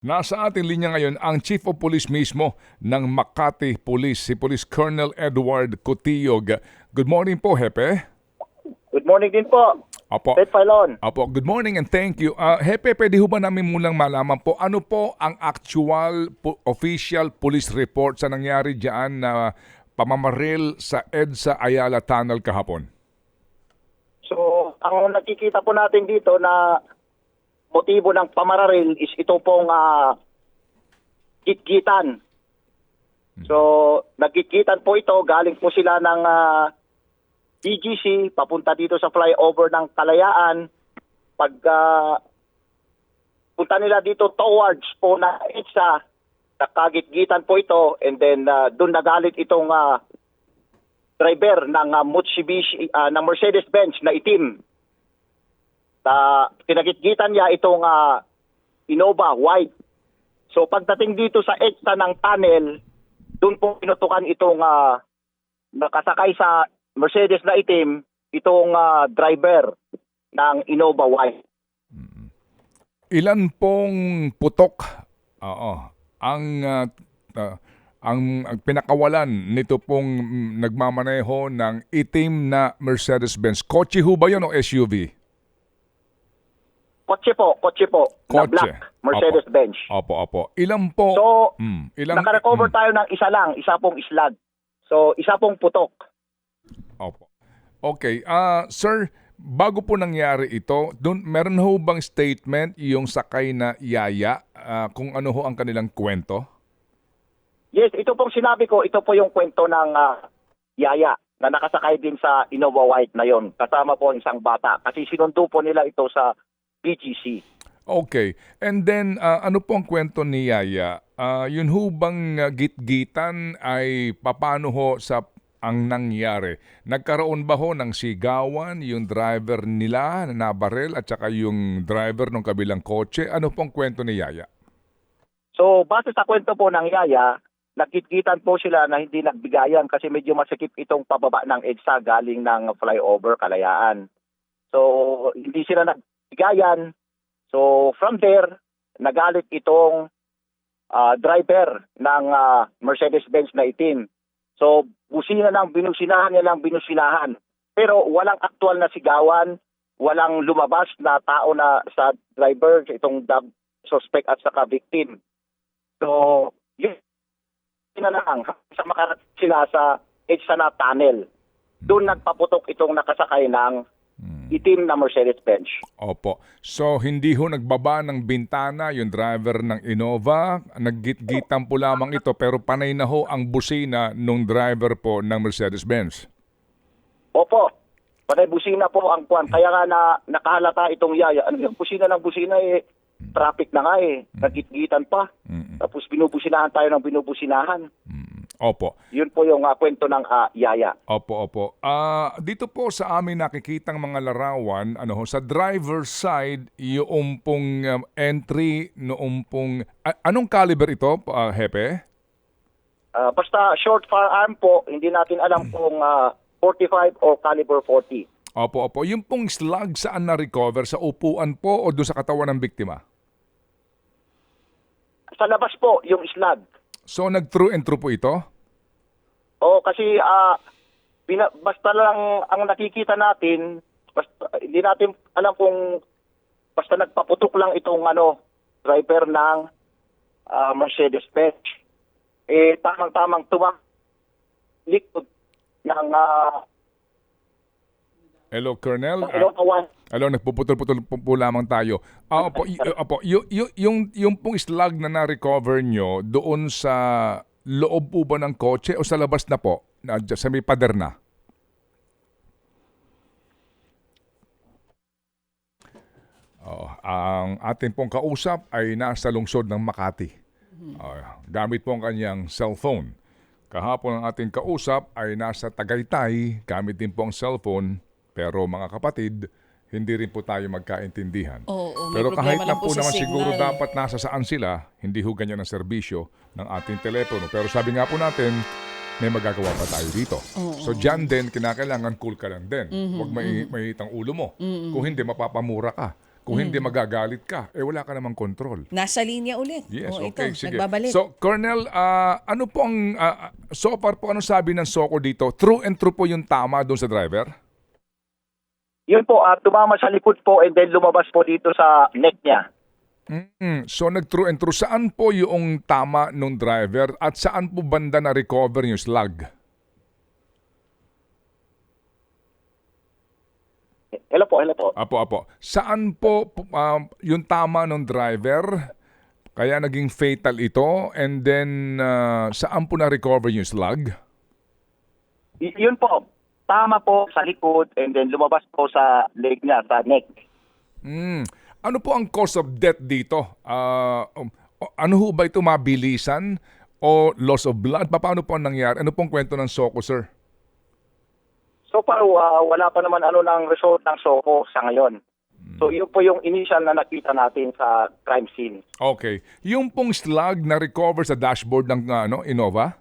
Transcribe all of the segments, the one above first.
Nasa ating linya ngayon ang Chief of Police mismo ng Makati Police, si Police Colonel Edward Cotillog. Good morning po, Hepe. Good morning din po. Apo. Ted Filon. Apo, good morning and thank you. Ah, Hepe, pwede ho ba namin mulang malaman po ano po ang actual po- official police report sa nangyari diyan na pamamaril sa EDSA Ayala Tunnel kahapon? So, ang nakikita po natin dito na motibo ng pamararil is ito pong ah, gitgitan. So, nagkitgitan po ito. Galing po sila ng ah, BGC papunta dito sa flyover ng Kalayaan. Pag ah, punta nila dito towards po na EDSA, nakagitgitan po ito and then ah, doon nagalit itong ah, driver ng uh, Mitsubishi ah, ng Mercedes-Benz na itim. Ta pinagitgitan niya itong ah, Innova white. So pagdating dito sa EDSA ng tunnel, doon po pinutukan itong ah, nakasakay sa Mercedes na itim, itong ah, driver ng Innova white. Ilan pong putok oo, ang ah, ah, ang, ang pinakawalan nito pong mm, nagmamaneho ng itim na Mercedes-Benz. Kotse ho ba yun o SUV? Kotse po, kotse po, na Kotse. black Mercedes-Benz. Opo, opo. Ilan po? So, mm, ilang, nakarecover mm, tayo ng isa lang, isa pong slag. So, isa pong putok. Opo. Okay, ah sir, bago po nangyari ito, dun, meron ho bang statement yung sakay na yaya ah, kung ano ho ang kanilang kwento? Yes, ito pong sinabi ko, ito po yung kwento ng ah, yaya na nakasakay din sa Innova White na yon kasama po ang isang bata kasi sinundo po nila ito sa BGC. Okay. And then, ah, ano po ang kwento ni Yaya? Ah, yun ho bang ah, gitgitan ay papano ho sa ang nangyari? Nagkaroon ba ho ng sigawan yung driver nila na nabarel at saka yung driver ng kabilang kotse? Ano pong kwento ni Yaya? So, base sa kwento po ng yaya, nakitkitan po sila na hindi nagbigayan kasi medyo masikip itong pababa ng EDSA galing ng flyover Kalayaan. So, hindi sila nagbigayan. So, from there, nagalit itong ah, driver ng ah, Mercedes-Benz na itim. So, busina lang, binusinahan niya lang, binusinahan. Pero walang aktual na sigawan, walang lumabas na tao na sa driver, itong dab- suspect at saka victim. So, yun na lang, sa makarating sila sa EDSA na tunnel. Doon nagpaputok itong nakasakay ng itim na Mercedes-Benz. Opo. So, hindi ho nagbaba ng bintana yung driver ng Innova. Naggitgitan po lamang ito pero panay na ho ang busina nung driver po ng Mercedes-Benz. Opo, panay busina po ang kwan. Kaya nga na nakahalata itong yaya. Ano yung busina ng busina eh, traffic na nga eh. Nagitgitan pa. Tapos binubusinahan tayo ng binubusinahan. Opo. Yun po yung ah, kwento ng ah, yaya. Opo, opo. Ah, dito po sa amin nakikitang mga larawan, ano ho, sa driver side, yung pong um, entry noong pong a- anong caliber ito, ah, Hepe? Ah, basta short firearm po, hindi natin alam kung ah, 45 o caliber 40. Opo, opo. Yung pong slug saan na-recover? Sa upuan po o doon sa katawan ng biktima? Sa labas po, yung slag. So, nag-through and through po ito? Oo, kasi ah bina- basta lang ang nakikita natin, basta, hindi natin alam kung basta nagpaputok lang itong ano, driver ng ah, Mercedes-Benz. Eh, tamang-tamang tuma likod ng uh, Hello, Colonel. Ah, Innova One. Hello, nagpuputol-putol po, po lamang tayo. Ah, opo, y- opo, y- y- yung, yung pong slug na na-recover nyo doon sa loob po ba ng kotse o sa labas na po? Na, sa may pader na? Oo, ang ating pong kausap ay nasa lungsod ng Makati. Ah, gamit po ang kanyang cellphone. Kahapon ang ating kausap ay nasa Tagaytay, gamit din po ang cellphone. Pero mga kapatid, hindi rin po tayo magkaintindihan. Oo, oo, may Pero kahit na po naman siguro dapat nasa saan sila, hindi ho ganyan ang serbisyo ng ating telepono. Pero sabi nga po natin, may magagawa pa tayo dito. So dyan din, kinakailangan cool ka lang din. Huwag mai- mainit ang ulo mo. Kung hindi, mapapamura ka. Kung hindi magagalit ka, eh wala ka namang control. Nasa linya ulit. Yes, O, okay, ito, sige. nagbabalik. So, Colonel, ah, ano po ang, ah, so far po, ano sabi ng SOCO dito? True and true po yung tama doon sa driver? Yun po, at tumama sa likod po and then lumabas po dito sa neck niya. Mm, so, nag-true and true. Saan po yung tama nung driver at saan po banda na recover yung slug? Hello po, hello po. Apo, apo. Saan po um, yung tama ng driver? Kaya naging fatal ito and then ah, saan po na-recover yung slug? Y- yun po, tama po sa likod and then lumabas po sa leg niya, sa neck. Mm. Ano po ang cause of death dito? Um, o- ano ho ba ito mabilisan o loss of blood? Pa- Paano po ang nangyari? Ano pong kwento ng SOCO, sir? So far, ah, wala pa naman ano ng result ng SOCO sa ngayon. So yun po yung initial na nakita natin sa crime scene. Okay. Yung pong slug na recover sa dashboard ng ah, ano, Innova?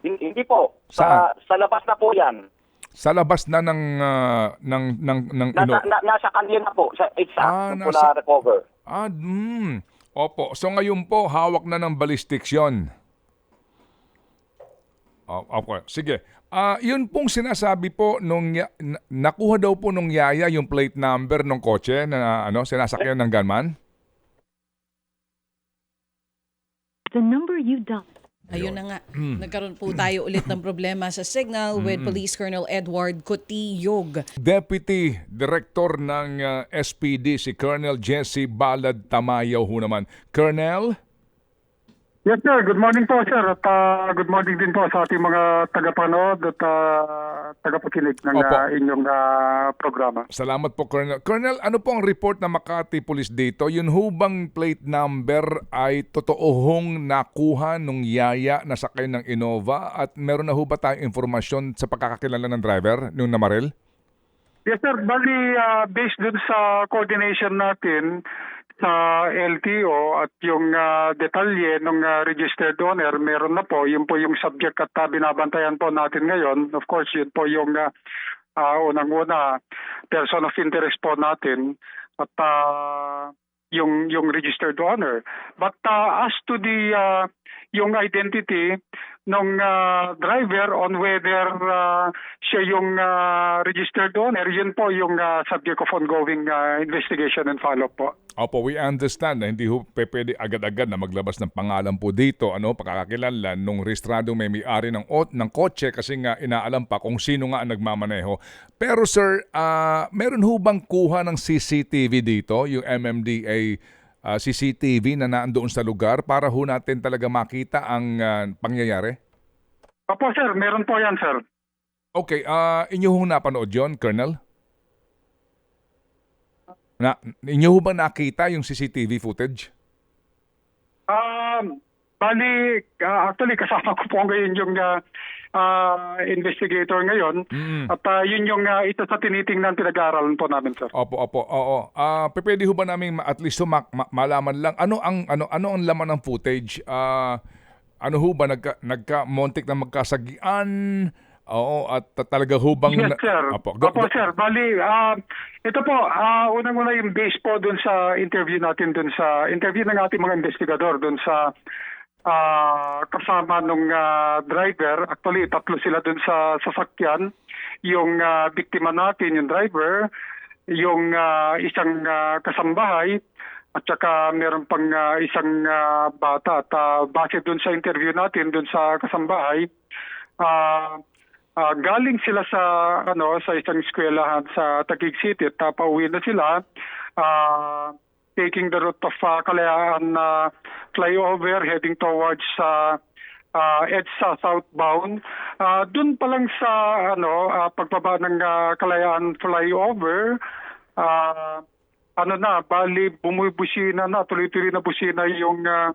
Hin- Hindi po, sa, sa labas na po yan. Sa labas na ng ah, ng ng ng Nasa, Innova. na, nasa kanila na po, sa exact Ah, po nasa- na recover. Ah, mm. Opo. So ngayon po, hawak na ng ballistics yon. Oh, okay. Sige. Ah, yun pong sinasabi po nung ya- na- nakuha daw po nung yaya yung plate number ng kotse na ano sinasakyan ng gunman. The number you dialed. Ayun na nga. Hmm. Nagkaroon po tayo ulit ng problema sa signal with Police Colonel Edward Cotillog. Deputy Director ng ah, SPD si Colonel Jesse Balad Tamayaw ho naman. Colonel? Yes sir, good morning po sir at ah, good morning din po sa ating mga tagapanood at ah, tagapakinig ng Opo. ah, inyong ah, programa. Salamat po, Colonel. Colonel, ano po ang report ng Makati Police dito? Yun hubang plate number ay totoo hong nakuha nung yaya na sakay ng Innova at meron na ho ba tayong informasyon sa pagkakakilala ng driver nung namaril? Yes sir, bali ah, based dun sa coordination natin sa LTO at yung ah, detalye ng ah, registered owner, meron na po. Yun po yung subject at ah, binabantayan po natin ngayon. Of course, yun po yung ah, ah, unang-una person of interest po natin at ah, yung yung registered owner. But ah, as to the ah, yung identity ng ah, driver on whether ah, siya yung ah, registered owner, yun po yung ah, subject of ongoing ah, investigation and follow-up po. Opo, we understand na hindi ho pwede agad-agad na maglabas ng pangalan po dito, ano, pagkakakilanlan nung rehistradong may may-ari ng, ng kotse kasi nga inaalam pa kung sino nga ang nagmamaneho. Pero sir, ah, meron ho bang kuha ng CCTV dito, yung MMDA ah, CCTV na naandoon sa lugar para ho natin talaga makita ang ah, pangyayari? Opo sir, meron po yan sir. Okay, ah inyo hong napanood yon, Colonel? Na, inyo ho ba nakita yung CCTV footage? Um, bali, ah, actually kasama ko po ngayon yung ah, ah, investigator ngayon Mm. at ah, yun yung ah, ito sa tinitingnan pinag-aaralan po namin sir. Opo, opo. Oo. Ah, pe- pwede ho ba namin at least ma- ma- malaman lang ano ang ano ano ang laman ng footage? Ah, ano ho ba nagka nagka montik na magkasagian? Oo, at ta- talaga ho bang Yes, sir. Opo. Go- Opo, go- sir. Bali, ah, ito po, ah, unang-una yung base po dun sa interview natin dun sa, interview ng ating mga investigador dun sa ah, kasama nung ah, driver. Actually, tatlo sila dun sa sasakyan. Yung ah, biktima natin, yung driver, yung ah, isang ah, kasambahay, at saka meron pang ah, isang ah, bata. At ah, base dun sa interview natin dun sa kasambahay, ah, Ah, galing sila sa ano sa isang eskwelahan sa Taguig City at uh, pauwi na sila ah, taking the route of ah, Kalayaan na flyover heading towards sa uh, EDSA southbound. Ah, Doon pa lang sa ano ah, pagbaba ng ah, Kalayaan flyover ah, ano na bali bumubusina na tuloy-tuloy na busina yung ah,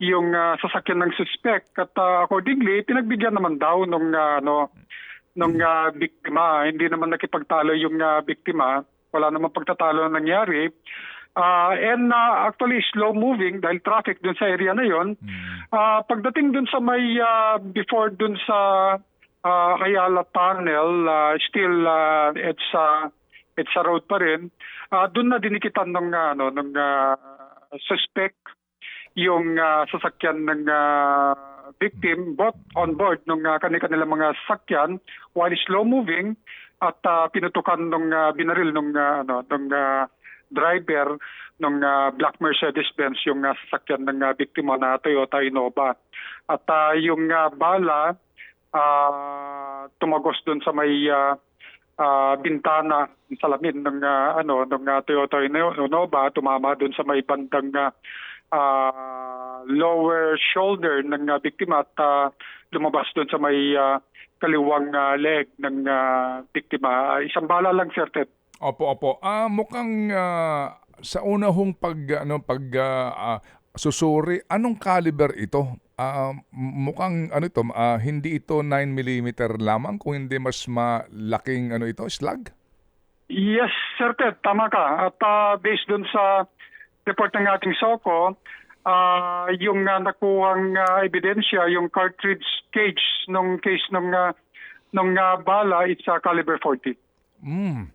yung ah, sasakyan ng suspect. At ah, accordingly pinagbigyan naman daw nung ah, ano nung ah, biktima. Hindi naman nakipagtalo yung ah, biktima. Wala naman pagtatalo na nangyari Ah, and ah, actually slow moving dahil traffic dun sa area na yon Ah, pagdating dun sa may ah, before dun sa ah, Ayala Tunnel ah, still ah, it's ah, EDSA Road pa rin. Ah, doon na dinikitan ng ano ng ah, suspect yung ah, sasakyan ng ah, victim both on board ng uh, kanilang mga sasakyan while slow moving at ah, pinutukan ng binaril ng ano ng ah, driver ng ah, black Mercedes-Benz yung ah, sasakyan ng ah, biktima na Toyota Innova. At ah, yung ah, bala ah, tumagos doon sa may ah, ah, bintana ng salamin ng ah, ano ng ah, Toyota Innova tumama doon sa may bandang ah, ah, lower shoulder ng ah, biktima at ah, lumabas doon sa may ah, kaliwang ah, leg ng ah, biktima. Isang bala lang sir Ted. Opo, opo. Ah, mukhang ah, sa una hong pag ano pag ah, ah, susuri, anong caliber ito? Ah, mukhang ano ito, ah, hindi ito 9 mm lamang kung hindi mas malaking ano ito, slug? Yes, Sir Ted, tama ka. At ah, based dun sa report ng ating SOCO, ah, yung uh, nakuhang ah, ebidensya, yung cartridge cage nung case nung, ah, nung ah, bala, it's a caliber 40. Mm.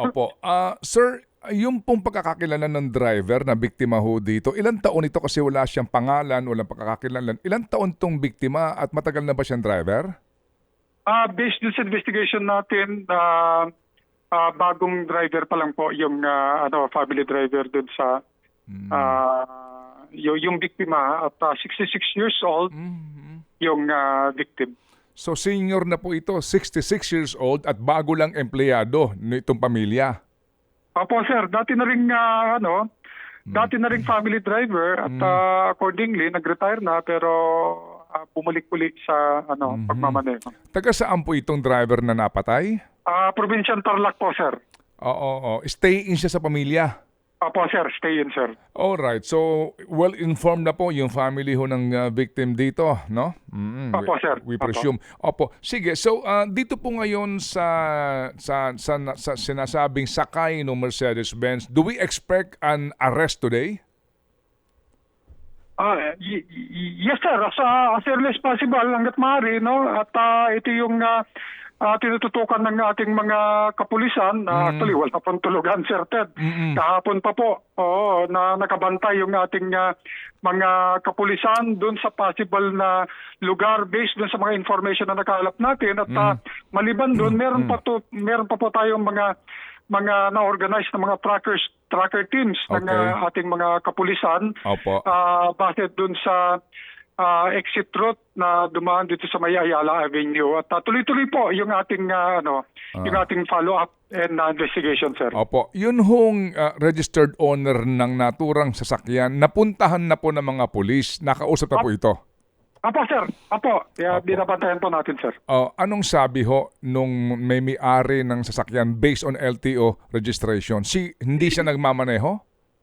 Opo. Ah, sir, yung pong pagkakakilala ng driver na biktima ho dito, ilang taon ito kasi wala siyang pangalan, walang pagkakakilanlan. Ilang taon tong biktima at matagal na ba siyang driver? Ah, based sa investigation natin, ah, ah, bagong driver pa lang po yung ah, ano family driver dun sa ah, yung, yung biktima at ah, 66 years old yung ah, victim. So senior na po ito, 66 years old at bago lang empleyado nitong pamilya. Opo sir, dati na rin ah, ano, dati na rin family driver at ah, accordingly nag-retire na pero ah, bumalik-ulit sa ano pagmamaneho. Taga saan po itong driver na napatay? Ah, Provincial Tarlac po sir. Oo, oo. Stay in siya sa pamilya. Opo sir, stay in sir. Alright, so well-informed na po yung family ho ng uh, victim dito, no? Mm, Opo, we, sir. We Opo. presume. Opo. Sige, so uh, dito po ngayon sa, sa, sa, sa sinasabing sakay ng Mercedes-Benz, do we expect an arrest today? Ah, y- y- yes sir, as, uh, as early as possible hanggat maaari, no? At ah, ito yung ah, ah, tinututukan ng ating mga kapulisan. Ah, Actually, wala pang tulugan, Sir Ted. Kahapon pa po, oo, na nakabantay yung ating ah, mga kapulisan doon sa possible na lugar based doon sa mga information na nakalap natin. At ah, maliban doon, meron pa to, meron pa po tayong mga mga na-organize na mga trackers tracker teams ng Okay. ah, ating mga kapulisan Opo. ah base dun sa ah, exit route na dumaan dito sa May Ayala Avenue. At ah, tuloy-tuloy po yung ating ah, ano, yung ating follow-up and ah, investigation, sir. Opo. Yun hong uh, registered owner ng naturang sasakyan, napuntahan na po ng mga pulis. Nakausap na po ito. Apo, sir. Apo. Apo. binabantayan po natin, sir. Uh, anong sabi ho nung may may-ari ng sasakyan based on LTO registration? Si hindi siya nagmamaneho?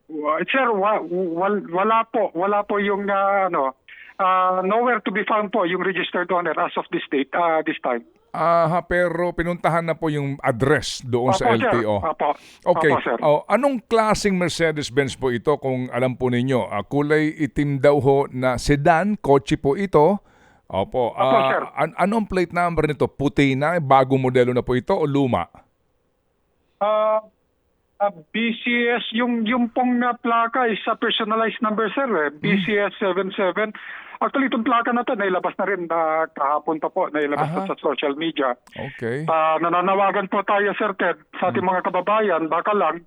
Wa- Sir, wa- wal- wala po. Wala po yung ah, ano, ah, nowhere to be found po yung registered owner as of this date, ah, this time. Aha, pero pinuntahan na po yung address doon sa Apo, sir. LTO. Apo. Okay. Apo, sir. Oh, anong klaseng Mercedes-Benz po ito kung alam po ninyo? Ah, kulay itim daw ho na sedan, kotse po ito. Opo. Apo, Ah, sir. an- anong plate number nito? Puti na, bagong modelo na po ito o luma? Ah, ah, BCS, yung, yung pong na plaka is a personalized number, sir. Eh. BCS 77. Actually, itong plaka na to, nailabas na rin na kahapon pa po, nailabas Aha. na sa social media. Okay. Ah, nananawagan po tayo, Sir Ted, sa ating mga kababayan, baka lang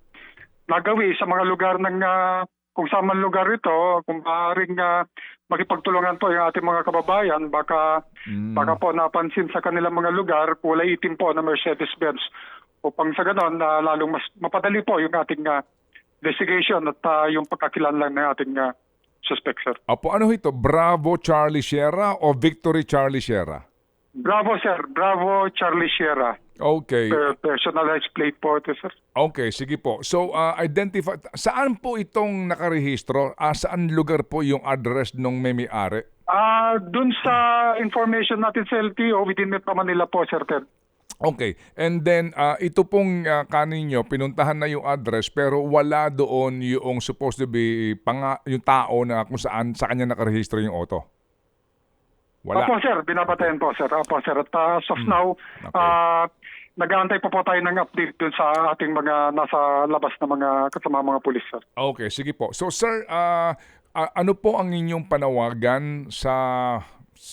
nagawi sa mga lugar ng ah, kung saan man lugar ito, kung maaaring ah, makipagtulungan po yung ating mga kababayan, baka baka po napansin sa kanilang mga lugar, kulay itim po na Mercedes-Benz. Upang sa ganon, na lalong mas mapadali po yung ating ah, investigation at ah, yung pagkakilanlan ng ating ah, suspect, sir. Opo, ano ito? Bravo Charlie Sierra o Victory Charlie Sierra? Bravo, sir. Bravo, Charlie Sierra. Okay. Per- personalized plate po ito, sir. Okay, sige po. So, uh, identify, saan po itong nakarehistro? Ah, saan lugar po yung address may may-ari? Ah, dun sa information natin sa LTO within Metro Manila po, Sir Ted. Okay. And then, ah, ito pong uh, kaninyo, pinuntahan na yung address pero wala doon yung supposed to be panga, yung tao na kung saan sa kanya nakarehistro yung auto. Wala. Opo, sir. Binabatayan po, sir. Opo, sir. At ah, as of now, Okay. ah, nag-aantay pa po tayo ng update dun sa ating mga nasa labas na mga kasama mga pulis, sir. Okay, sige po. So sir, ah, ah, ano po ang inyong panawagan sa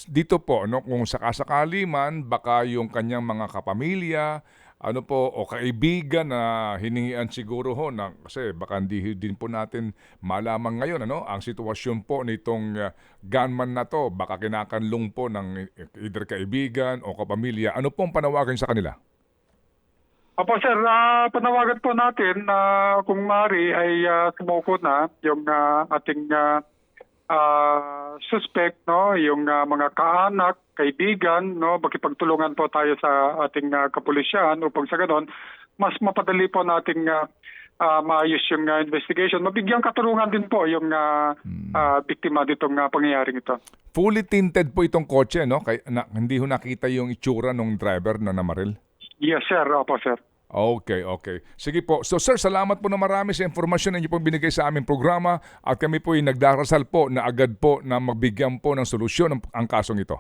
dito po no? Kung sakasakali man baka yung kanyang mga kapamilya ano po o kaibigan na hiningian siguro ho na kasi baka hindi din po natin malaman ngayon ano? Ang sitwasyon po nitong ah, gunman na to baka kinakanlong po ng either kaibigan o kapamilya. Ano po ang panawagan sa kanila? Opo sir, ah, panawagan po natin na kung maaari ay ah, sumuko na yung ah, ating ah, ah, suspect, no, yung ah, mga kaanak, kaibigan, no, makipagtulungan po tayo sa ating ah, kapulisyan upang sa ganon mas mapadali po nating ah, ah, maayos yung ah, investigation. Mabigyang katurungan din po yung ah, ah, biktima ditong ah, pangyayaring ito. fully tinted po itong kotse no kay na, hindi ho nakita yung itsura ng driver na namaril Yes sir, opo sir. Okay, okay. Sige po. So sir, salamat po na marami sa impormasyon na inyo pong binigay sa aming programa at kami po ay nagdarasal po na agad po na magbigyan po ng solusyon ang, ang kasong ito.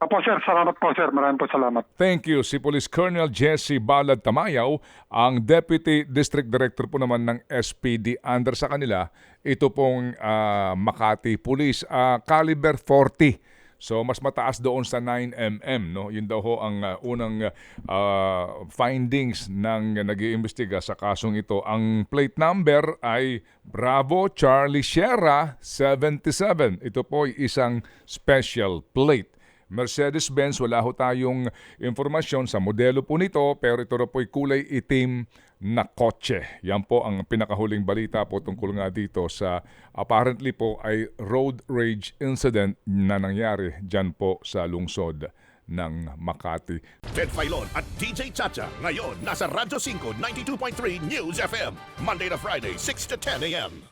Opo sir, salamat po sir. Maraming po salamat. Thank you. Si Police Colonel Jesse Balad Tamayaw, ang Deputy District Director po naman ng SPD under sa kanila. Ito pong ah, Makati Police, ah, caliber 40. So mas mataas doon sa 9mm, no? Yun daw ho ang ah, unang ah, findings ng nag-iimbestiga sa kasong ito. Ang plate number ay Bravo Charlie Sierra 77. Ito po ay isang special plate. Mercedes-Benz, wala ho tayong informasyon sa modelo po nito pero ito po ay kulay itim na kotse. Yan po ang pinakahuling balita po tungkol nga dito sa apparently po ay road rage incident na nangyari dyan po sa lungsod ng Makati. Ted Filon at DJ Chacha. Ngayon, nasa Radyo 5, 92.3 News FM. Monday to Friday, 6 to 10 a.m.